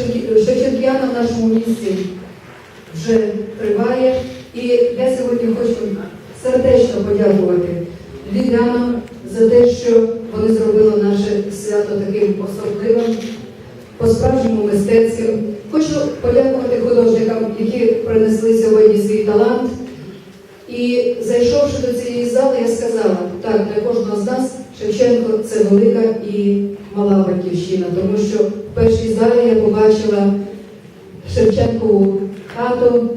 Шевчен- Шевченкіана в нашому місці вже триває. І я сьогодні хочу сердечно подякувати львів'янам за те, що вони зробили наше свято таким особливим, по-справжньому мистецьким. Хочу подякувати художникам, які принесли сьогодні свій талант. І зайшовши до цієї зали, я сказала, так, для кожного з нас Шевченко це велика і мала батьківщина, тому що в першій залі я побачила Шевченкову хату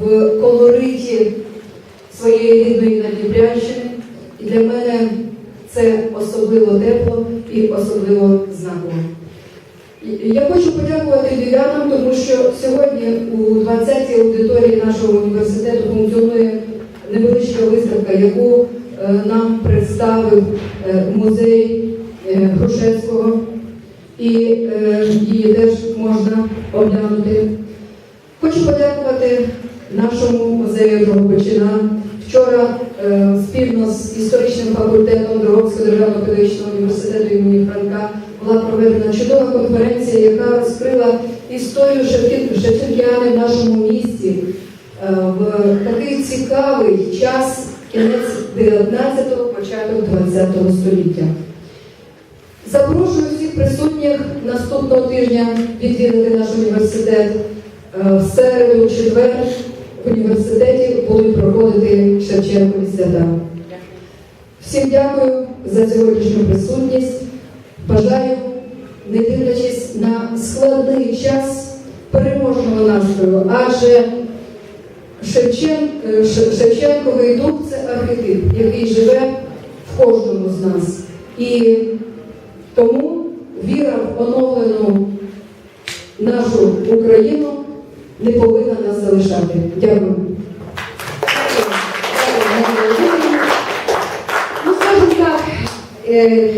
в колориті своєї рідної Надніпрянщини. І для мене це особливо тепло і особливо знаково. Я хочу подякувати львів'янам, тому що сьогодні у 20-й аудиторії нашого університету функціонує невеличка виставка, яку е, нам представив е, музей е, Грушевського, і її теж можна оглянути. Хочу подякувати нашому музею Дрогобичина. Вчора спільно з історичним факультетом Дрогобського державного педагогічного університету проведена чудова конференція, яка розкрила історію Шевченкіани в нашому місті е, в такий цікавий час, кінець 19-го, початок 20-го століття. Запрошую всіх присутніх наступного тижня відвідати наш університет. Е, В середу, четвер в університеті будуть проходити Шевченкові свята. Всім дякую за сьогоднішню присутність. Бажаю, не дивлячись на складний час переможного настрою, адже е, Шевченковий дух це архетип, який живе в кожному з нас. І тому віра в оновлену нашу Україну не повинна нас залишати. Дякую. Ну, скажімо так, е,